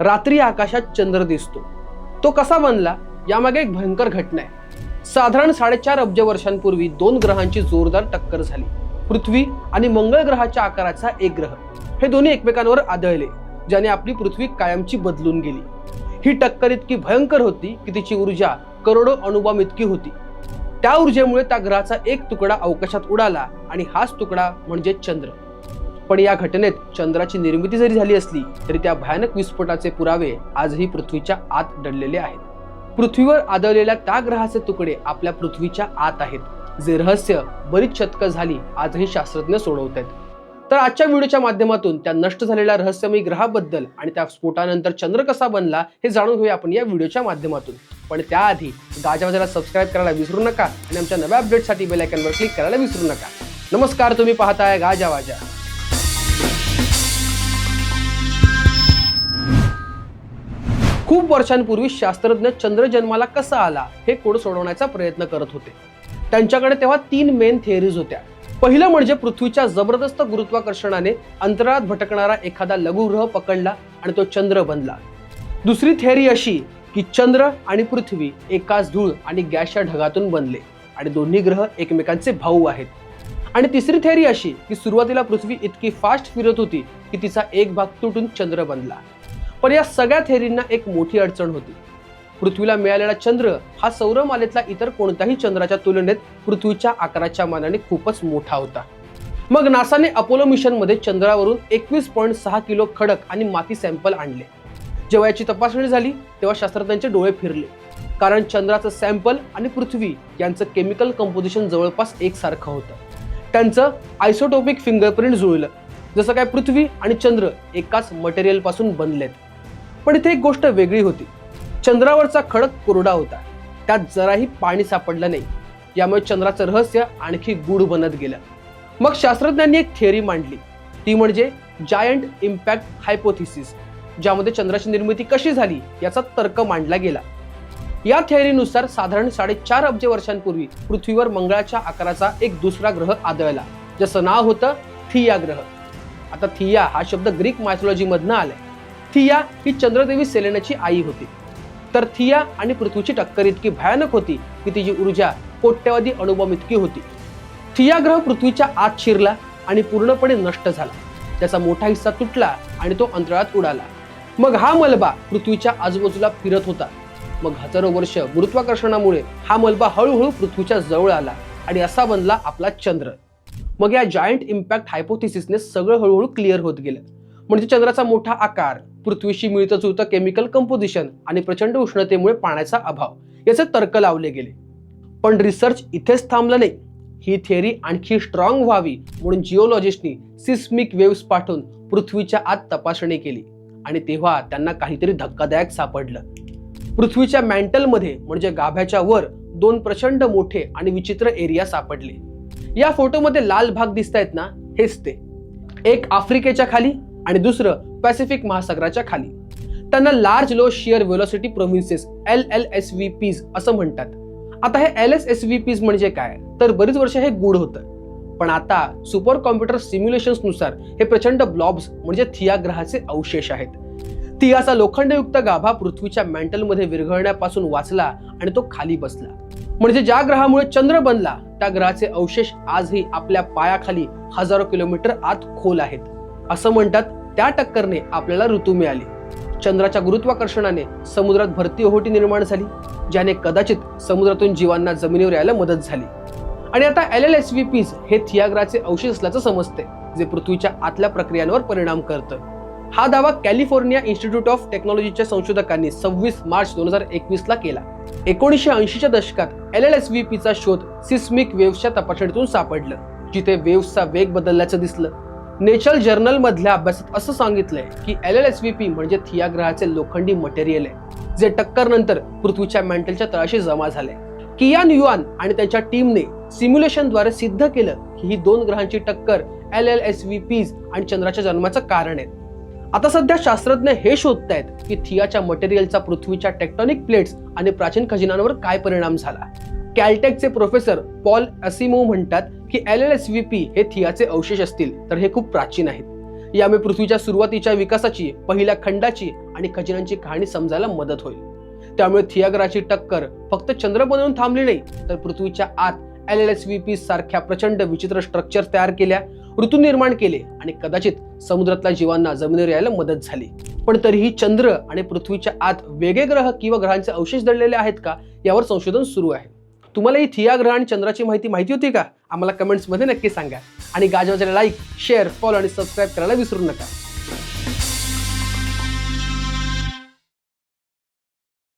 रात्री आकाशात चंद्र दिसतो. तो कसा बनला यामागे एक भयंकर घटना आहे. साधारण साडेचार अब्ज वर्षांपूर्वी दोन ग्रहांची जोरदार टक्कर झाली. पृथ्वी आणि मंगळ ग्रहाच्या आकाराचा एक ग्रह. हे दोन्ही एकमेकांवर आदळले ज्याने आपली पृथ्वी कायमची बदलून गेली. ही टक्कर इतकी भयंकर होती की तिची ऊर्जा करोडो अणुबॉम्ब इतकी होती. त्या ऊर्जेमुळे त्या ग्रहाचा एक तुकडा अवकाशात उडाला आणि हाच तुकडा म्हणजे चंद्र. पण या घटनेत चंद्राची निर्मिती जरी झाली असली तरी त्या भयानक विस्फोटाचे पुरावे आजही पृथ्वीच्या आत दडलेले आहेत. पृथ्वीवर आदळलेल्या त्या ग्रहाचे तुकडे आपल्या पृथ्वीच्या आत आहेत जे रहस्य बरीच शतकं झाली आजही शास्त्रज्ञ सोडवत आहेत. तर आजच्या व्हिडिओच्या माध्यमातून त्या नष्ट झालेल्या रहस्यमयी ग्रहाबद्दल आणि त्या स्फोटानंतर चंद्र कसा बनला हे जाणून घेऊया आपण या व्हिडिओच्या माध्यमातून. पण त्याआधी गाजावाजाला सबस्क्राईब करायला विसरू नका आणि आमच्या नव्या अपडेटसाठी बेल क्लिक करायला विसरू नका. नमस्कार तुम्ही पाहताय गाजावाजा खूप वर्षांपूर्वी शास्त्रज्ञ चंद्र जन्माला कसा आला हे कोड सोडवण्याचा प्रयत्न करत होते. त्यांच्याकडे तेव्हा तीन मेन थिअरीज होत्या. पहिलं म्हणजे पृथ्वीच्या जबरदस्त गुरुत्वाकर्षणाने अंतराळात भटकणारा एखादा लघुग्रह पकडला आणि तो चंद्र बनला. दुसरी थिअरी अशी की चंद्र आणि पृथ्वी एकाच धूळ आणि गॅसच्या ढगातून बनले आणि दोन्ही ग्रह एकमेकांचे भाऊ आहेत. आणि तिसरी थिअरी अशी की सुरुवातीला पृथ्वी इतकी फास्ट फिरत होती की तिचा एक भाग तुटून चंद्र बनला. पण या सगळ्या थेरींना एक मोठी अडचण होती. पृथ्वीला मिळालेला चंद्र हा सौरमालेतला इतर कोणत्याही चंद्राच्या तुलनेत पृथ्वीच्या आकाराच्या मानाने खूपच मोठा होता. मग नासाने अपोलो मिशनमध्ये चंद्रावरून एकवीस पॉईंट सहा किलो खडक आणि माती सॅम्पल आणले. जेव्हा याची तपासणी झाली तेव्हा शास्त्रज्ञांचे डोळे फिरले. कारण चंद्राचं सॅम्पल आणि पृथ्वी यांचं केमिकल कंपोजिशन जवळपास एकसारखं होतं. त्यांचं आयसोटोपिक फिंगरप्रिंट जुळलं. जसं काय पृथ्वी आणि चंद्र एकाच मटेरियलपासून बनलेत. पण इथे एक गोष्ट वेगळी होती. चंद्रावरचा खडक कोरडा होता. त्यात जराही पाणी सापडलं नाही. यामुळे चंद्राचं रहस्य आणखी गूढ बनत गेलं. मग शास्त्रज्ञांनी एक थिअरी मांडली. ती म्हणजे जायंट इम्पॅक्ट हायपोथिसिस ज्यामध्ये चंद्राची निर्मिती कशी झाली याचा तर्क मांडला गेला. या थिअरीनुसार साधारण साडेचार अब्ज वर्षांपूर्वी पृथ्वीवर मंगळाच्या आकाराचा एक दुसरा ग्रह आदळला ज्याचं नाव होतं थिया ग्रह. आता थिया हा शब्द ग्रीक मायथॉलॉजीमधनं आलाय. थिया ही चंद्रदेवी सेलेनाची आई होती. तर थिया आणि पृथ्वीची टक्कर इतकी भयानक होती की तिची ऊर्जा कोट्यवधी अणुबॉम्ब इतकी होती. थिया ग्रह पृथ्वीच्या आत शिरला आणि पूर्णपणे नष्ट झाला. त्याचा मोठा हिस्सा तुटला आणि तो अंतराळात उडाला. मग हा मलबा पृथ्वीच्या आजूबाजूला फिरत होता. मग हजारो वर्ष गुरुत्वाकर्षणामुळे हा मलबा हळूहळू पृथ्वीच्या जवळ आला आणि असा बनला आपला चंद्र. मग या जायंट इम्पॅक्ट हायपोथिसिसने सगळं हळूहळू क्लिअर होत गेलं. म्हणजे चंद्राचा मोठा आकार पृथ्वीशी मिळतं जुळतं केमिकल कंपोजिशन आणि प्रचंड उष्णतेमुळे पाण्याचा अभाव. याचे तर्क लावले गेले. पण रिसर्च इथेच थांबलं नाही. ही थिअरी आणखी स्ट्रॉंग व्हावी म्हणून जिओलॉजिस्टनी सिस्मिक वेव्स पाठवून पृथ्वीच्या आत तपासणी केली. आणि तेव्हा त्यांना काहीतरी धक्कादायक सापडलं. पृथ्वीच्या मॅन्टलमध्ये म्हणजे गाभ्याच्या वर दोन प्रचंड मोठे आणि विचित्र एरिया सापडले. या फोटोमध्ये लाल भाग दिसत आहेत ना हेच ते. एक आफ्रिकेच्या खाली आणि दुसरं पॅसिफिक महासागराच्या खाली. त्यांना large low shear velocity provinces L L S V Ps असं म्हणतात. आता हे L S S V Ps म्हणजे काय? तर बरीच वर्ष हे गुड होतं. पण आता सुपर कॉम्प्युटर सिम्युलेशन्सनुसार हे प्रचंड ब्लॉब्स म्हणजे थिया ग्रहाचे अवशेष आहेत. थियाचा लोखंडयुक्त गाभा पृथ्वीच्या मॅन्टलमध्ये विरघळण्यापासून वाचला आणि तो खाली बसला. म्हणजे ज्या ग्रहामुळे चंद्र बनला त्या ग्रहाचे अवशेष आजही आपल्या पायाखाली हजारो किलोमीटर आत खोल आहेत. असं म्हणतात त्या टक्करने आपल्याला ऋतू मिळाली. चंद्राच्या गुरुत्वाकर्षणाने समुद्रात भरती ओहोटी निर्माण झाली ज्याने कदाचित समुद्रातून जीवांना जमिनीवर यायला मदत झाली. आणि आता L L S V Ps हे थियाग्राचे अवशेष असल्याचं समजते जे पृथ्वीच्या आतल्या प्रक्रियांवर परिणाम करतं. हा दावा कॅलिफोर्निया इन्स्टिट्यूट ऑफ टेक्नॉलॉजीच्या संशोधकांनी सव्वीस मार्च दोन हजार एकवीसला केला. एकोणीसशे ऐंशीच्या दशकात एल एल एस व्ही पीचा शोध सिस्मिक वेव्सच्या तपासणीतून सापडलं जिथे वेव्सचा वेग बदलल्याचं दिसलं. नेचर जर्नल मधल्या अभ्यासात असं सांगितलंय की L L S V P म्हणजे थिया ग्रहाचे लोखंडी मटेरियल आहे जे टक्कर नंतर पृथ्वीच्या मॅन्टलच्या तळाशी जमा झाले कियान युआन आणि त्यांच्या टीमने सिम्युलेशनद्वारे सिद्ध केलं की ही दोन ग्रहांची टक्कर L L S V Ps आणि चंद्राच्या जन्माचं कारण आहे. आता सध्या शास्त्रज्ञ हे शोधतायत की थियाच्या मटेरियलचा पृथ्वीच्या टेक्टॉनिक प्लेट्स आणि प्राचीन खजिनांवर काय परिणाम झाला. कॅलटेकचे प्रोफेसर पॉल असिमो म्हणतात की L L S V P हे थियाचे अवशेष असतील तर हे खूप प्राचीन आहेत. यामुळे पृथ्वीच्या सुरुवातीच्या विकासाची पहिल्या खंडाची आणि खजिन्यांची कहाणी समजायला मदत होईल. त्यामुळे थियाग्रहाची टक्कर फक्त चंद्र बनवून थांबली नाही तर पृथ्वीच्या आत L L S V P सारख्या प्रचंड विचित्र स्ट्रक्चर तयार केल्या ऋतू निर्माण केले आणि कदाचित समुद्रातल्या जीवांना जमिनीवर यायला मदत झाली. पण तरीही चंद्र आणि पृथ्वीच्या आत वेगळे ग्रह किंवा ग्रहांचे अवशेष दडलेले आहेत का यावर संशोधन सुरू आहे. तुम्हाला ही थिया ग्रह आणि चंद्राची माहिती माहिती होती का? आम्हाला कमेंट्समध्ये नक्की सांगा. आणि गाजवाजाला लाईक शेअर फॉलो आणि सबस्क्राईब करायला विसरू नका.